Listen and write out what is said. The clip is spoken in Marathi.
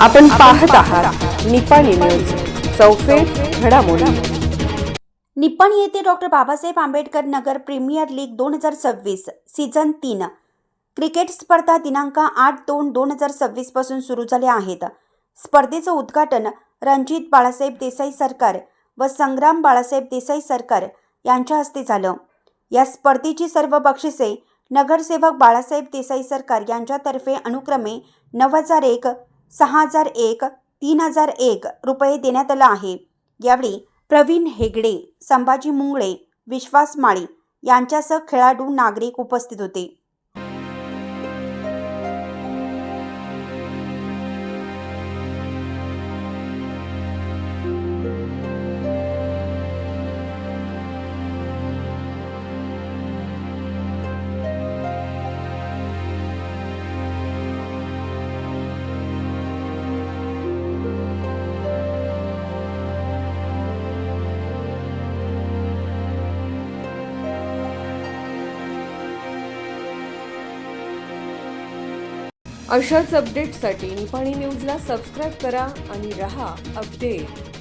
आपण पाहत आहात निपाणी न्यूज चौफेर घडामोडी. निप्पाणी येथे doctor Babasaheb Ambedkar Nagar premier league दोन हजार सव्वीस सीझन तीन. क्रिकेट स्पर्धा दिनांक आठ दोन दोन हजार सव्वीसपासून सुरू झाल्या आहेत. स्पर्धेचं उद्घाटन रणजित बाळासाहेब देसाई सरकार व संग्राम बाळासाहेब देसाई सरकार यांच्या हस्ते झालं. या स्पर्धेची सर्व बक्षिसे नगरसेवक बाळासाहेब देसाई सरकार यांच्यातर्फे अनुक्रमे नऊ हजार एक सहा हजार एक तीन हजार एक रुपये देण्यात आलं आहे. यावेळी प्रवीण हेगडे संभाजी मुंगळे विश्वास माळी यांच्यासह खेळाडू नागरिक उपस्थित होते. अशाच अपडेटसाठी निपाणी न्यूजला सबस्क्राईब करा आणि रहा अपडेट